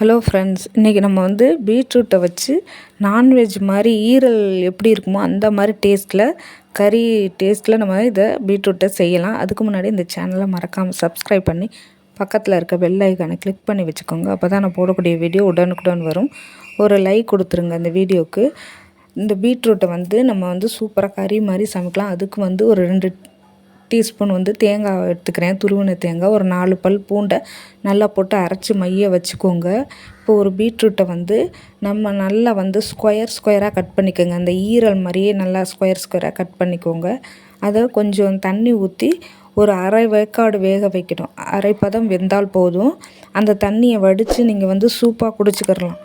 Hello friends இன்றைக்கி நம்ம வந்து பீட்ரூட்டை வச்சு நான்வெஜ் மாதிரி ஈரல் எப்படி இருக்குமோ அந்த மாதிரி டேஸ்ட்டில் கறி டேஸ்ட்டில் நம்ம இதை பீட்ரூட்டை செய்யலாம். அதுக்கு முன்னாடி இந்த சேனலை மறக்காமல் சப்ஸ்கிரைப் பண்ணி பக்கத்தில் இருக்க பெல் ஐக்கானை கிளிக் பண்ணி வச்சுக்கோங்க. அப்போ தான் நான் போடக்கூடிய வீடியோ உடனுக்குடன் வரும். ஒரு லைக் கொடுத்துருங்க அந்த வீடியோவுக்கு இந்த பீட்ரூட்டை வந்து நம்ம வந்து சூப்பராக கறி மாதிரி சமைக்கலாம். அதுக்கு வந்து ஒரு ரெண்டு டீஸ்பூன் வந்து தேங்காய் எடுத்துக்கிறேன். துருவின தேங்காய். ஒரு நாலு பல் பூண்டை நல்லா போட்டு அரைச்சி மைய வச்சுக்கோங்க. இப்போ ஒரு பீட்ரூட்டை வந்து நம்ம நல்லா வந்து ஸ்கொயர் ஸ்கொயராக கட் பண்ணிக்கோங்க. அந்த ஈரல் மாதிரியே நல்லா ஸ்கொயர் ஸ்கொயராக கட் பண்ணிக்கோங்க. அதை கொஞ்சம் தண்ணி ஊற்றி ஒரு அரை வேக்காடு வேக வைக்கணும். அரை பதம் வெந்தால் போதும். அந்த தண்ணியை வடித்து நீங்கள் வந்து சூப்பாக குடிச்சிக்கிறலாம்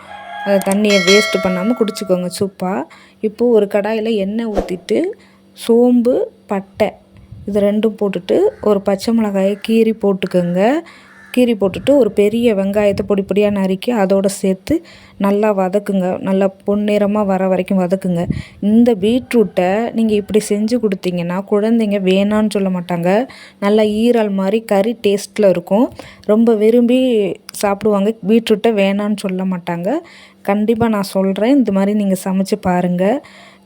அந்த தண்ணியை வேஸ்ட்டு பண்ணாமல் குடிச்சிக்கோங்க சூப்பாக இப்போது ஒரு கடாயில் எண்ணெய் ஊற்றிட்டு சோம்பு பட்டை இது ரெண்டும் போட்டுட்டு ஒரு பச்சை மிளகாயை கீறி போட்டுக்கோங்க. கீறி போட்டுட்டு ஒரு பெரிய வெங்காயத்தை பொடி பொடியாக நறுக்கி அதோடு சேர்த்து நல்லா வதக்குங்க. நல்லா பொன்னிறமாக வர வரைக்கும் வதக்குங்க. இந்த பீட்ரூட்டை நீங்கள் இப்படி செஞ்சு கொடுத்தீங்கன்னா குழந்தைங்க வேணான்னு சொல்ல மாட்டாங்க. நல்லா ஈரல் மாதிரி கறி டேஸ்ட்டில் இருக்கும். ரொம்ப விரும்பி சாப்பிடுவாங்க. பீட்ரூட்டை வேணான்னு சொல்ல மாட்டாங்க. கண்டிப்பாக நான் சொல்கிறேன் இந்த மாதிரி நீங்கள் சமைச்சு பாருங்கள்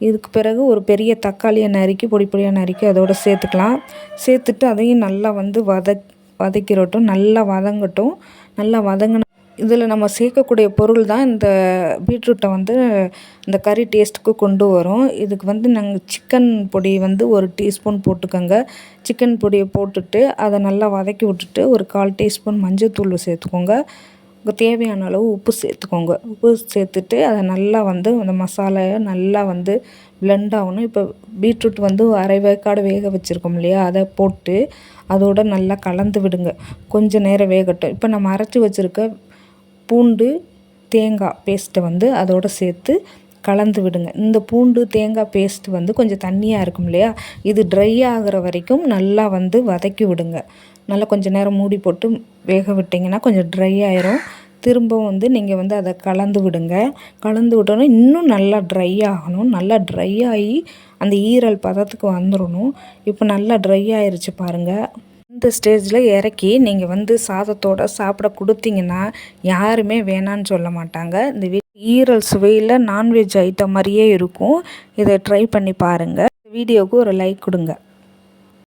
இதுக்கு பிறகு ஒரு பெரிய தக்காளியை நறுக்கி பொடி பொடியாக நறுக்கி அதோடு சேர்த்துக்கலாம். சேர்த்துட்டு அதையும் நல்லா வந்து வதக் வதக்கிறட்டும். நல்லா வதங்கட்டும். நல்லா வதங்கின இதில் நம்ம சேர்க்கக்கூடிய பொருள் தான் இந்த பீட்ரூட்டை வந்து இந்த கறி டேஸ்ட்டுக்கு கொண்டு வரும். இதுக்கு வந்து நாங்கள் சிக்கன் பொடி வந்து ஒரு டீஸ்பூன் போட்டுக்கோங்க. சிக்கன் பொடியை போட்டுட்டு அதை நல்லா வதக்கி விட்டுட்டு ஒரு கால் டீஸ்பூன் மஞ்சள் தூள் சேர்த்துக்கோங்க. தேவையான அளவு உப்பு சேர்த்துக்கோங்க. உப்பு சேர்த்துட்டு அதை நல்லா வந்து அந்த மசாலாவை நல்லா வந்து பிளெண்ட் ஆகணும். இப்போ பீட்ரூட் வந்து அரை வேக்காடு வேக வச்சுருக்கோம் இல்லையா? அதை போட்டு அதோட நல்லா கலந்து விடுங்க. கொஞ்சம் நேரம் வேகட்டும். இப்போ நம்ம அரைச்சி வச்சுருக்க பூண்டு தேங்காய் பேஸ்ட்டை வந்து அதோடு சேர்த்து கலந்து விடுங்க. இந்த பூண்டு தேங்காய் பேஸ்ட் வந்து கொஞ்சம் தண்ணியாக இருக்கும் இல்லையா? இது ட்ரை ஆகிற வரைக்கும் நல்லா வந்து வதக்கி விடுங்க. நல்லா கொஞ்சம் நேரம் மூடி போட்டு வேக விட்டிங்கன்னா கொஞ்சம் ட்ரை ஆயிரும். திரும்பவும் வந்து நீங்கள் வந்து அதை கலந்து விடுங்க. கலந்து விட்டோன்னே இன்னும் நல்லா ட்ரை ஆகணும். நல்லா ட்ரை ஆகி அந்த ஈரல் பதத்துக்கு வந்துடணும் இப்போ நல்லா ட்ரை ஆயிடுச்சு பாருங்கள் இந்த ஸ்டேஜில் இறக்கி நீங்கள் வந்து சாதத்தோடு சாப்பிட கொடுத்தீங்கன்னா யாருமே வேணான்னு சொல்ல மாட்டாங்க. இந்த ஈரல் சுவையில் நான்வெஜ் ஐட்டம் மாதிரியே இருக்கும். இதை ட்ரை பண்ணி பாருங்கள் வீடியோவுக்கு ஒரு லைக் கொடுங்க.